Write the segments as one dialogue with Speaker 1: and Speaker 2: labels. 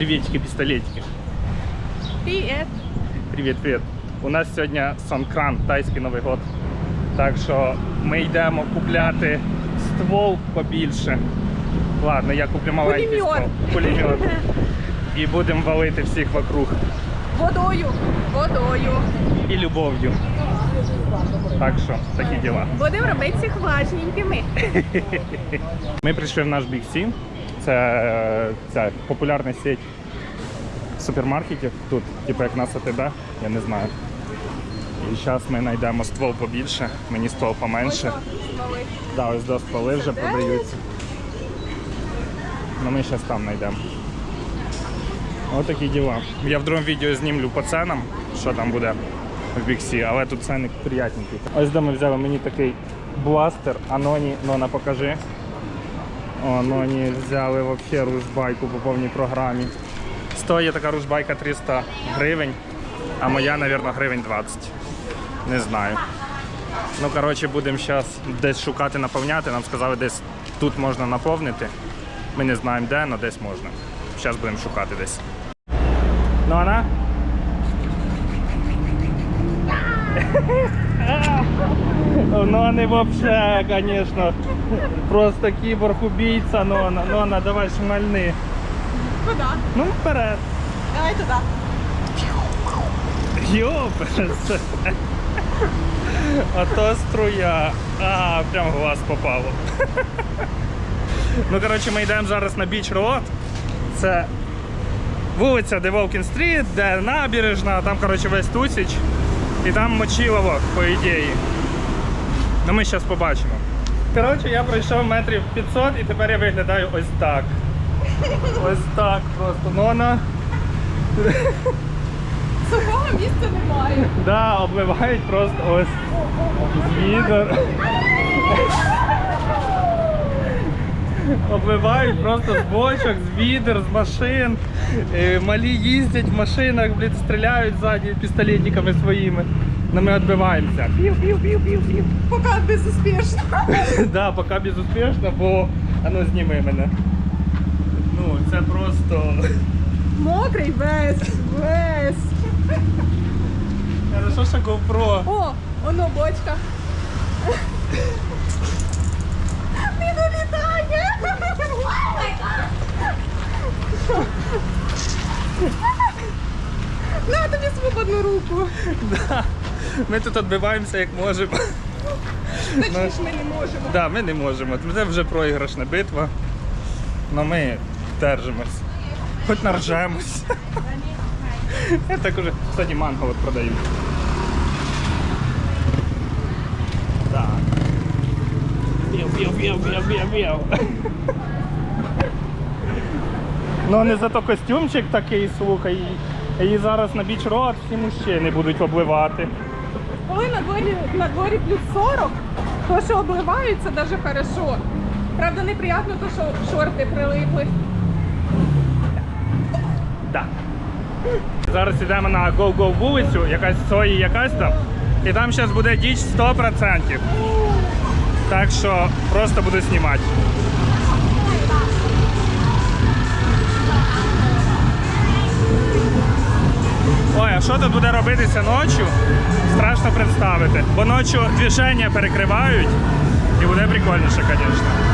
Speaker 1: Приветики, пистолетики.
Speaker 2: Привіт.
Speaker 1: Привіт, привіт. У нас сьогодні Сонкран, тайський Новий год. Так що ми йдемо купляти ствол побільше. Ладно, я куплю маленький
Speaker 2: Пулемет.
Speaker 1: ствол. Пулемет. І будемо валити всіх вокруг.
Speaker 2: Водою. Водою.
Speaker 1: І любов'ю. Так що, такі діла.
Speaker 2: Будемо робити всіх важненькими.
Speaker 1: Ми прийшли в наш C. Це е, ця популярна сеть супермаркетів. Тут, типу як на СТБ, я не знаю. І зараз ми знайдемо ствол побільше, мені ствол поменше. Да, ось до стволи вже продаються. Ну ми зараз там знайдемо. Ось такі діла. Я в другому відео знімлю по ценам, що там буде в Біксі, але тут ціни приятненькі. Ось де ми взяли мені такий бластер, Аноні, Нона, покажи. О, Аноні взяли взагалі ружбайку по повній програмі. Стоїть така ружбайка 300 гривень, а моя, мабуть, гривень 20. Не знаю. Ну, коротше, будемо зараз десь шукати, наповняти. Нам сказали, десь тут можна наповнити. Ми не знаємо де, але десь можна. Зараз будемо шукати десь. Ну, вона? Ну, вони вообще, конечно, просто кіборг-убійця, Нона. Нона, давай шмальни.
Speaker 2: Куди?
Speaker 1: Ну, вперед.
Speaker 2: Давай туди.
Speaker 1: Йоперсе. А то струя. А, прям в глаз попало. Ну, коротше, ми йдемо зараз на біч Роад. Це вулиця, де Волкін Стріт, де набережна, там, коротше, весь Тусіч. І там Мочилово, по ідеї. Ну, ми зараз побачимо. Коротше, я пройшов метрів 500 і тепер я виглядаю ось так. Ось так просто. Нона.
Speaker 2: Сухого місця немає.
Speaker 1: Да, обливають просто ось з відер. Обливають просто з бочок, з відер, з машин. Е, Малі їздять в машинах, блін, стріляють ззаді пістолетиками своїми. Но ми відбиваємося. Пів-пів-пів-пів-пів.
Speaker 2: Поки безуспішно.
Speaker 1: Да, поки безуспішно, бо а ну зніми мене. Ну, це просто.
Speaker 2: Мокрий весь. Весь.
Speaker 1: Хорошо, що GoPro.
Speaker 2: О, воно бочка. Він улітає. На тобі свободну руку.
Speaker 1: Да. Ми тут відбиваємося як можемо.
Speaker 2: Точніше, ми не можемо.
Speaker 1: Да, ми не можемо. Це вже проіграшна битва. Но ми держимось. Хоч наржемось. Я так уже, кстати, манго от продаю. Так. Б'яв. Ну не зато костюмчик такий, слухай. І і зараз на біч роад всі мужчини будуть обливати.
Speaker 2: Коли на дворі, на дворі плюс 40, то що обливаються даже хорошо. Правда, неприємно, то що шорти прилипли.
Speaker 1: Да. Зараз йдемо на Go-Go вулицю, якась сої, якась там. І там зараз буде діч 100%. Так що просто буду знімати. Що тут буде робитися ночі? Страшно представити. Бо ночі движення перекривають і буде прикольніше, звісно.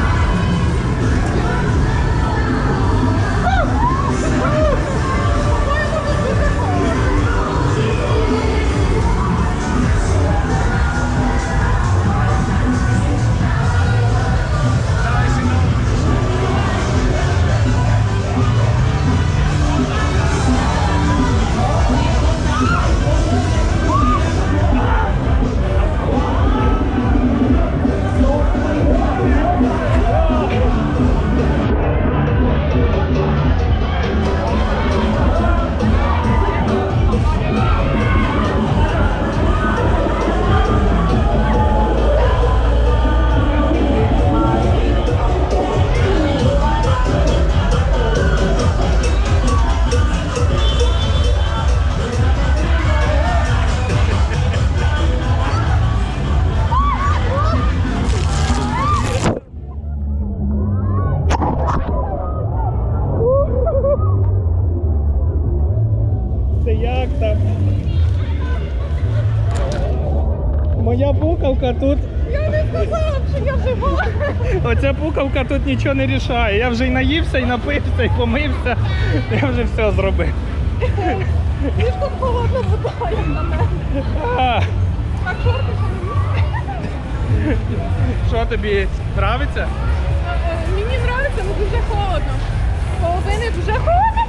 Speaker 1: Оця тут нічого не рішає. Я вже і наївся, і напився, і помився. Я вже все зробив.
Speaker 2: Слишком холодна вода, як на мене.
Speaker 1: А,
Speaker 2: Так, шорти
Speaker 1: що тобі нравиться?
Speaker 2: Е, Мені подобається, але дуже холодно. Половини дуже холодно.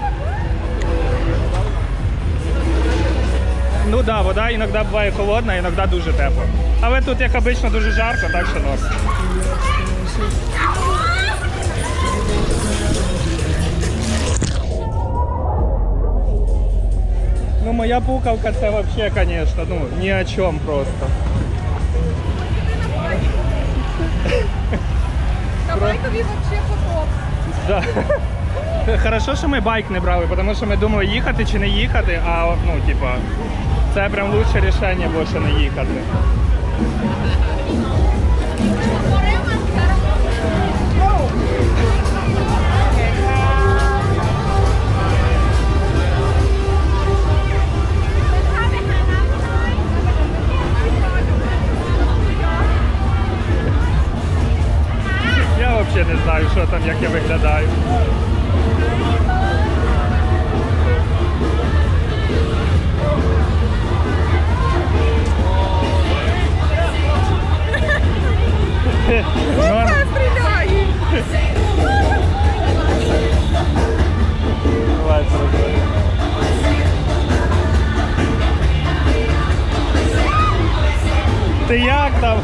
Speaker 1: Ну так, да, вода іноді буває холодна, іноді дуже тепла. Але тут, як обично, дуже жарко, так що нос. Ну, моя пукавка це вообще, конечно, ну, ні о чому просто.
Speaker 2: На байкові потоп.
Speaker 1: Да. Хорошо, що ми байк не брали, тому що ми думали їхати чи не їхати, а ну, типа, це прям лучше рішення було, що не їхати. Знаю, що там, як я виглядаю. Норм.
Speaker 2: Та стріляє.
Speaker 1: Давай, пробуй. Ти як там?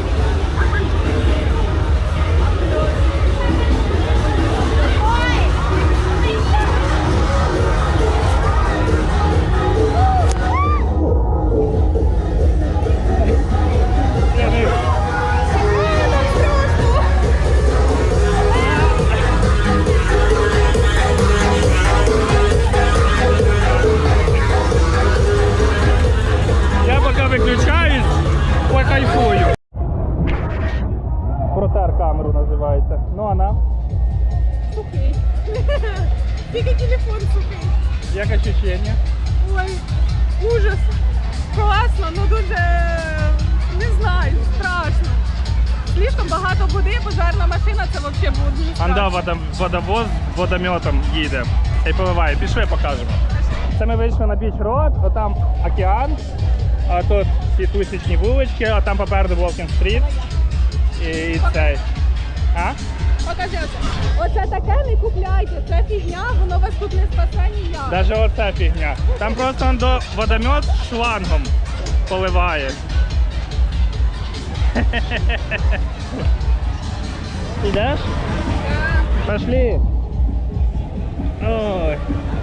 Speaker 1: Протер камеру називається. Ну вона.
Speaker 2: Сухий. Тільки телефон сухий.
Speaker 1: Як ощущення?
Speaker 2: Ой, ужас. Класно, ну дуже не знаю, страшно. Слишком багато води, пожарна машина, це взагалі буде
Speaker 1: Анда водом, водовоз водометом їде. І поливає. Пішли покажемо. Це ми вийшли на біч род, отам океан, а тут ці тусячні вулички, а там попереду Волкін стріт. І цей. А?
Speaker 2: Покажи оце. Оце таке не купляйте, це фігня, воно вас тут не спасе ніяк.
Speaker 1: Даже оця фігня. Там просто он до водомет шлангом поливає. Ідеш? Пошли. Ой.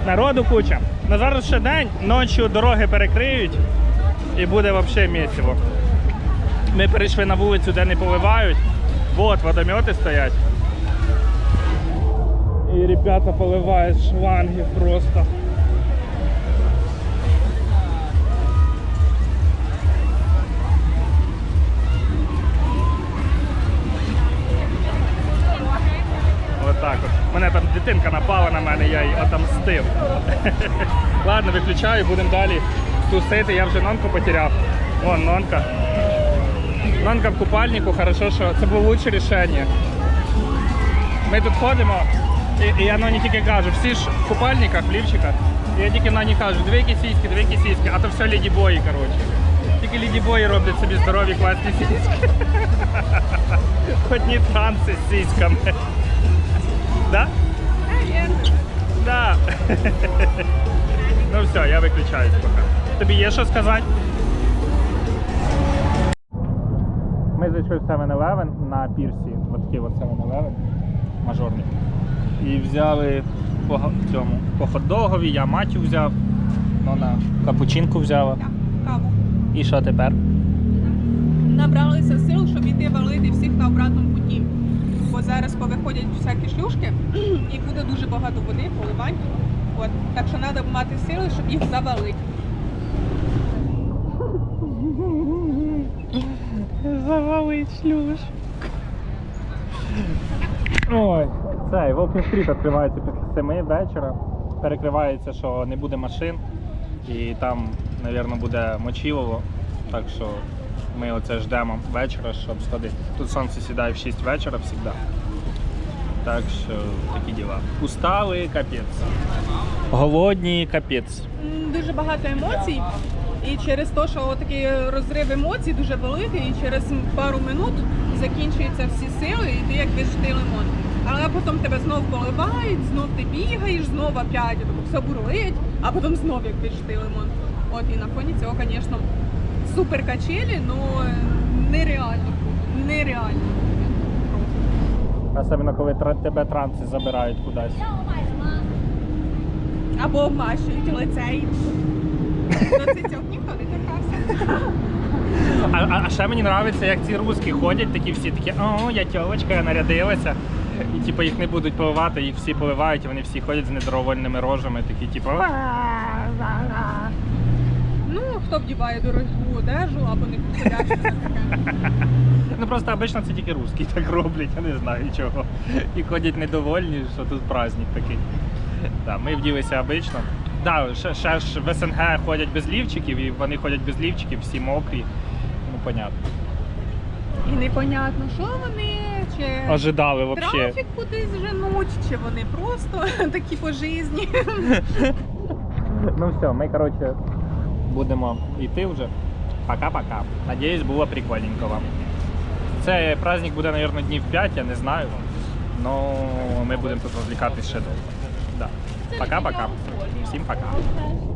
Speaker 1: Народу куча. На зараз ще день, ночі дороги перекриють і буде взагалі місиво. Ми перейшли на вулицю, де не поливають. Вот водомети стоять. І ребята поливають з шлангів просто. Отак от. Мене там дитинка напала на мене, я її отомстив. Ладно, виключаю, будемо далі тусити. Я вже нонку потеряв. Вон нонка. Нонка в купальнику, хорошо, що це було лучше рішення. Ми тут ходимо, і, і я Ноні тільки кажу, всі ж в купальниках, в лівчиках. Я тільки Ноні кажу, дві сіськи, дві сіськи, а то все лідібої, коротше. Тільки лідібої роблять собі здорові класні сіськи. Одні танці з сіськами. Да? Да. ну все, я виключаюсь поки. Тобі є що сказати? Ми зайшли в 7-Eleven на пірсі, от такий от 7-Eleven, мажорний. І взяли по цьому по хот-догові, я матю взяв, вона капучинку взяла.
Speaker 2: Так, каву.
Speaker 1: І що тепер?
Speaker 2: Набралися сил, щоб іти валити всіх на обратному путі. Бо зараз повиходять всякі шлюшки і буде дуже багато води, поливань. От. Так що треба мати сили, щоб їх завалити.
Speaker 1: Завалить шлюш. Ой, цей Волкін стріт відкривається після 7 вечора. Перекривається, що не буде машин. І там, мабуть, буде мочилово. Так що ми оце ждемо вечора, щоб сходити. Тут сонце сідає в 6 вечора завжди. Так що такі діла. Устали, капець. Голодні, капець.
Speaker 2: Дуже багато емоцій. І через те, що такий розрив емоцій дуже великий, і через пару минут закінчуються всі сили, і ти як вижитий лимон. Але потім тебе знов поливають, знов ти бігаєш, знов опять все бурлить, а потім знов як вижитий лимон. От і на фоні цього, звісно, супер качелі, ну нереально. Нереально.
Speaker 1: Особливо, коли тра- тебе транси забирають кудись.
Speaker 2: Або обмащують лице і до цицьок ніхто не торкався.
Speaker 1: А, а, а ще мені подобається, як ці русські ходять, такі всі такі, о, я тьовочка, я нарядилася. І типу їх не будуть поливати, їх всі поливають, і вони всі ходять з недоровольними рожами, такі, типу. «Ва-ва-ва».
Speaker 2: Ну, хто вдіває дорогу одежу або не підходящу на таке.
Speaker 1: Ну просто обично це тільки русські так роблять, я не знаю чого. І ходять недовольні, що тут праздник такий. Да, ми вділися обично. Да, ще, ще ж в СНГ ходять без лівчиків, і вони ходять без лівчиків, всі мокрі. Ну, понятно.
Speaker 2: І непонятно, що вони, чи
Speaker 1: Ожидали взагалі.
Speaker 2: трафік кудись женуть, чи вони просто такі по житті.
Speaker 1: Ну все, ми, коротше, будемо йти вже. Пока-пока. Надіюсь, було прикольненько вам. Це праздник буде, мабуть, днів 5, я не знаю. Ну, ми будемо тут розвлікатись ще довго. Пока-пока. Всім пока.